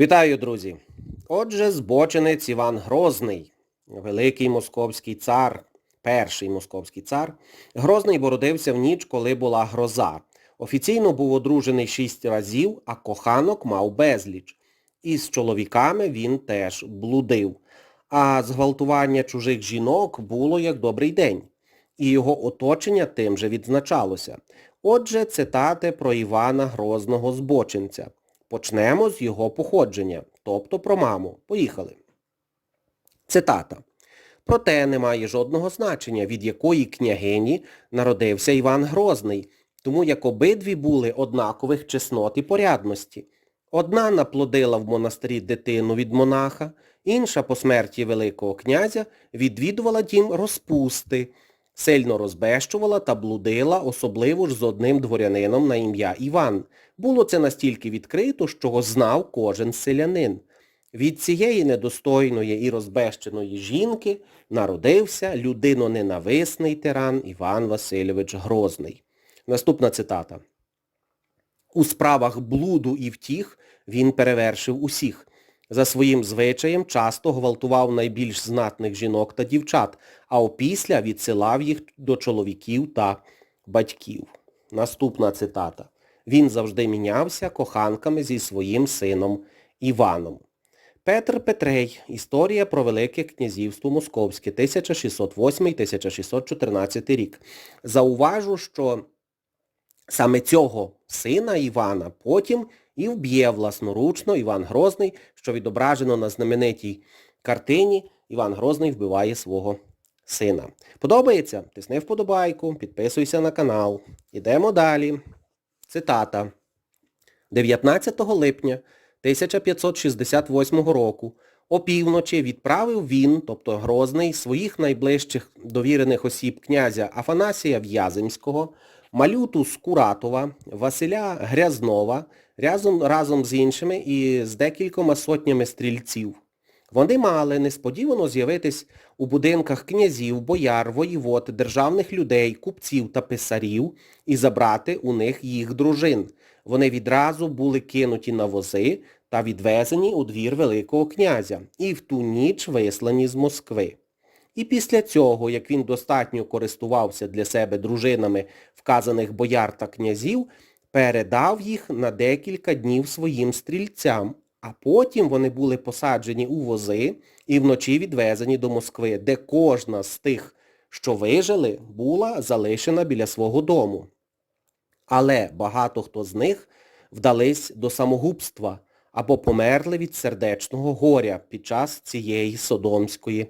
Вітаю, друзі! Отже, збочинець Іван Грозний, великий московський цар, перший московський цар, Грозний бородився в ніч, коли була гроза. Офіційно був одружений шість разів, а коханок мав безліч. І з чоловіками він теж блудив. А зґвалтування чужих жінок було як добрий день. І його оточення тим же відзначалося. Отже, цитати про Івана Грозного збочинця. Почнемо з його походження, тобто про маму. Поїхали. Цитата. Проте немає жодного значення, від якої княгині народився Іван Грозний, тому як обидві були однакових чеснот і порядності. Одна наплодила в монастирі дитину від монаха, інша по смерті Великого князя відвідувала дім розпусти, сильно розбещувала та блудила, особливо ж з одним дворянином на ім'я Іван. Було це настільки відкрито, що знав кожен селянин. Від цієї недостойної і розбещеної жінки народився людиноненависний тиран Іван Васильович Грозний. Наступна цитата. У справах блуду і втіх він перевершив усіх. За своїм звичаєм часто гвалтував найбільш знатних жінок та дівчат, а опісля відсилав їх до чоловіків та батьків. Наступна цитата. Він завжди мінявся коханками зі своїм сином Іваном. Петр Петрей. Історія про Велике князівство Московське, 1608-1614 рік. Зауважу, що саме цього сина Івана потім і вб'є власноручно Іван Грозний, що відображено на знаменитій картині Іван Грозний вбиває свого сина. Подобається? Тисни вподобайку, підписуйся на канал. Ідемо далі. Цитата. 19 липня 1568 року опівночі відправив він, тобто Грозний, своїх найближчих довірених осіб князя Афанасія В'яземського, Малюту Скуратова, Василя Грязнова разом, разом з іншими і з декількома сотнями стрільців. Вони мали несподівано з'явитись у будинках князів, бояр, воєвод, державних людей, купців та писарів і забрати у них їх дружин. Вони відразу були кинуті на вози та відвезені у двір Великого князя і в ту ніч вислані з Москви. І після цього, як він достатньо користувався для себе дружинами вказаних бояр та князів, передав їх на декілька днів своїм стрільцям, а потім вони були посаджені у вози і вночі відвезені до Москви, де кожна з тих, що вижили, була залишена біля свого дому. Але багато хто з них вдались до самогубства або померли від сердечного горя під час цієї содомської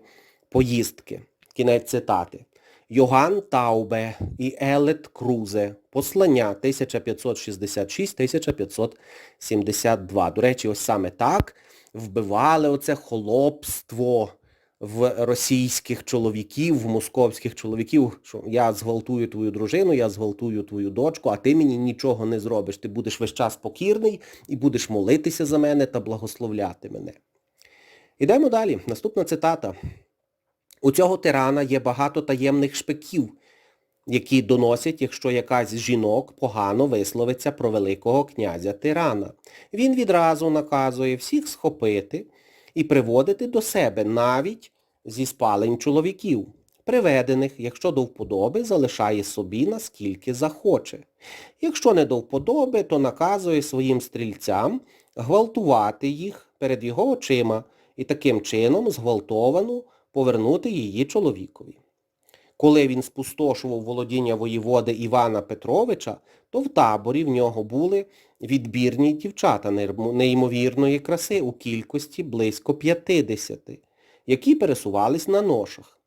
поїздки. Кінець цитати. Йоган Таубе і Елет Крузе. Послання 1566-1572. До речі, ось саме так вбивали оце холопство в російських чоловіків, в московських чоловіків, що я зґвалтую твою дружину, я зґвалтую твою дочку, а ти мені нічого не зробиш. Ти будеш весь час покірний і будеш молитися за мене та благословляти мене. Ідемо далі. Наступна цитата. У цього тирана є багато таємних шпиків, які доносять, якщо якась жінок погано висловиться про Великого князя тирана. Він відразу наказує всіх схопити і приводити до себе навіть зі спалень чоловіків. Приведених, якщо до вподоби, залишає собі, наскільки захоче. Якщо не до вподоби, то наказує своїм стрільцям гвалтувати їх перед його очима і таким чином зґвалтовану повернути її чоловікові. Коли він спустошував володіння воєводи Івана Петровича, то в таборі в нього були відбірні дівчата неймовірної краси у кількості близько 50, які пересувались на ношах.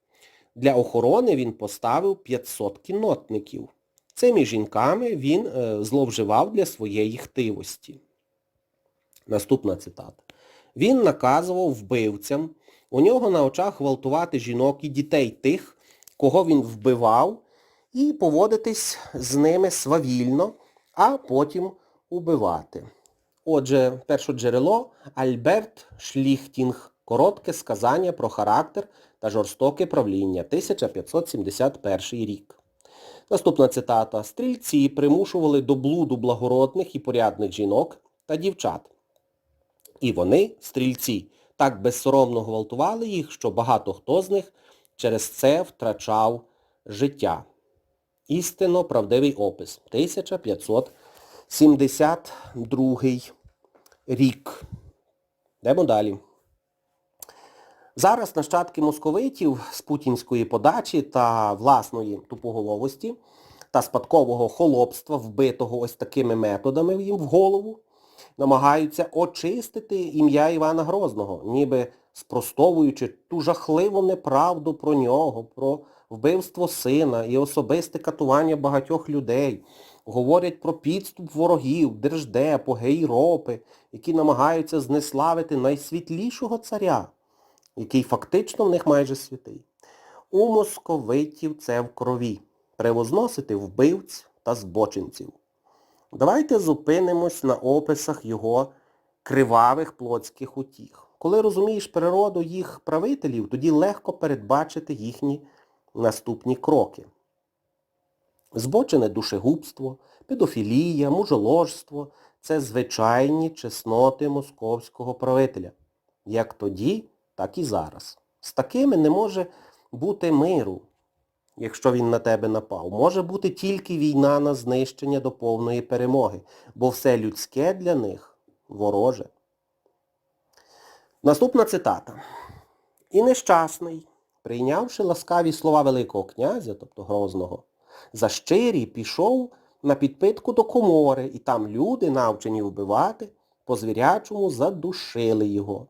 Для охорони він поставив 500 кіннотників. Цими жінками він е, зловживав для своєї хтивості. Наступна цитата. Він наказував вбивцям у нього на очах гвалтувати жінок і дітей тих, кого він вбивав, і поводитись з ними свавільно, а потім убивати. Отже, перше джерело Альберт Шліхтінг. Коротке сказання про характер та жорстоке правління. 1571 рік. Наступна цитата. Стрільці примушували до блуду благородних і порядних жінок та дівчат. І вони, стрільці, так безсоромно гвалтували їх, що багато хто з них через це втрачав життя. Істинно правдивий опис. 1572 рік. Йдемо далі. Зараз нащадки московитів з путінської подачі та власної тупоголовості та спадкового холопства, вбитого ось такими методами їм в голову, намагаються очистити ім'я Івана Грозного, ніби спростовуючи ту жахливу неправду про нього, про вбивство сина і особисте катування багатьох людей. Говорять про підступ ворогів, держдепу, гейропи, які намагаються знеславити найсвітлішого царя, який фактично в них майже святий. У московитів це в крові. Превозносити вбивць та збочинців. Давайте зупинимось на описах його кривавих плотських утіх. Коли розумієш природу їх правителів, тоді легко передбачити їхні наступні кроки. Збочене душегубство, педофілія, мужоложство – це звичайні чесноти московського правителя. Як тоді, так і зараз. З такими не може бути миру, якщо він на тебе напав. Може бути тільки війна на знищення до повної перемоги, бо все людське для них вороже. Наступна цитата. І нещасний, прийнявши ласкаві слова Великого князя, тобто Грозного, за щирі пішов на підпитку до комори, і там люди, навчені вбивати, по звірячому задушили його.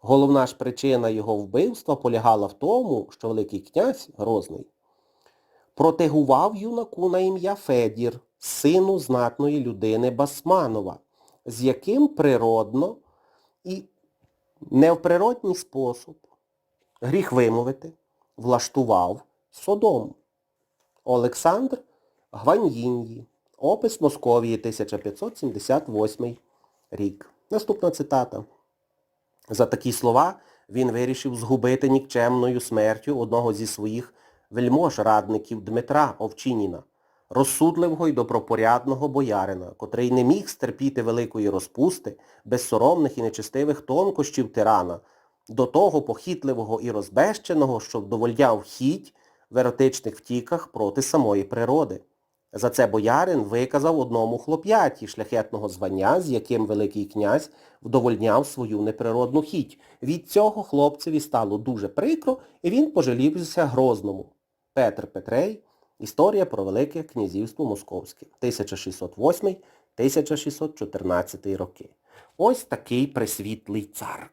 Головна ж причина його вбивства полягала в тому, що Великий князь Грозний протегував юнаку на ім'я Федір, сину знатної людини Басманова, з яким природно і не в природній спосіб, гріх вимовити, влаштував Содом. Олександр Гваньїньї. Опис Московії 1578 рік. Наступна цитата. За такі слова він вирішив згубити нікчемною смертю одного зі своїх вельмож-радників Дмитра Овчиніна, розсудливого й добропорядного боярина, котрий не міг стерпіти великої розпусти, безсоромних і нечистивих тонкощів тирана, до того похитливого і розбещеного, що вдовольняв хіть в еротичних втіках проти самої природи. За це боярин виказав одному хлоп'яті шляхетного звання, з яким Великий князь вдовольняв свою неприродну хіть. Від цього хлопцеві стало дуже прикро, і він пожалівся Грозному. Петр Петрей. Історія про Велике князівство Московське. 1608-1614 роки. Ось такий пресвітлий цар.